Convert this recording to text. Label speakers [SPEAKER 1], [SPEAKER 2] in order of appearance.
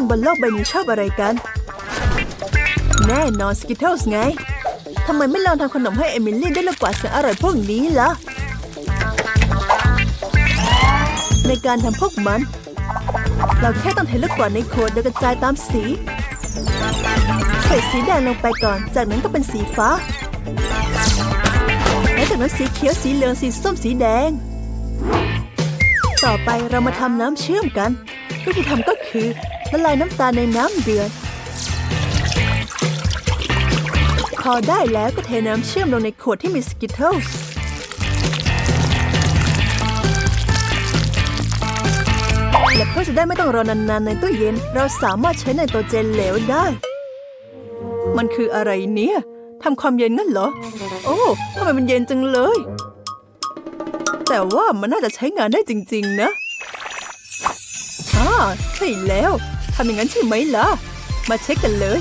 [SPEAKER 1] คนบนโลกใบนี้ชอบอะไรกัน แน่นอนสกิทเทิลส์ไง ทำไมไม่ลองทำขนมให้เอมิลี่ได้ลูกกวาดแสนอร่อยพวกนี้ล่ะ ในการทำพวกมัน เราแค่ต้องเทลูกกว่าในขวดโดยกระจายตามสี ใส่สีแดงลงไปก่อน จากนั้นก็เป็นสีฟ้า และจากนั้นสีเขียว สีเหลือง สีส้ม สีแดง ต่อไปเรามาทำน้ำเชื่อมกันวิธีทำก็คือ ละลายน้ำตาลในน้ำเดือด พอได้แล้วก็เทน้ำเชื่อมลงในขวดที่มีสกิทเทิลส์และเพื่อจะได้ไม่ต้องรอนานๆ ในตู้เย็น เราสามารถใช้ไนโตรเจนเหลวได้ มันคืออะไรเนี่ยทำความเย็นงั้นเหรอ โอ้ทำไมมันเย็นจังเลย แต่ว่ามันน่าจะใช้งานได้จริง ๆ นะอ่าใช่แล้ว ทำอย่างนั้นใช่ไหมล่ะ มาเช็คกันเลย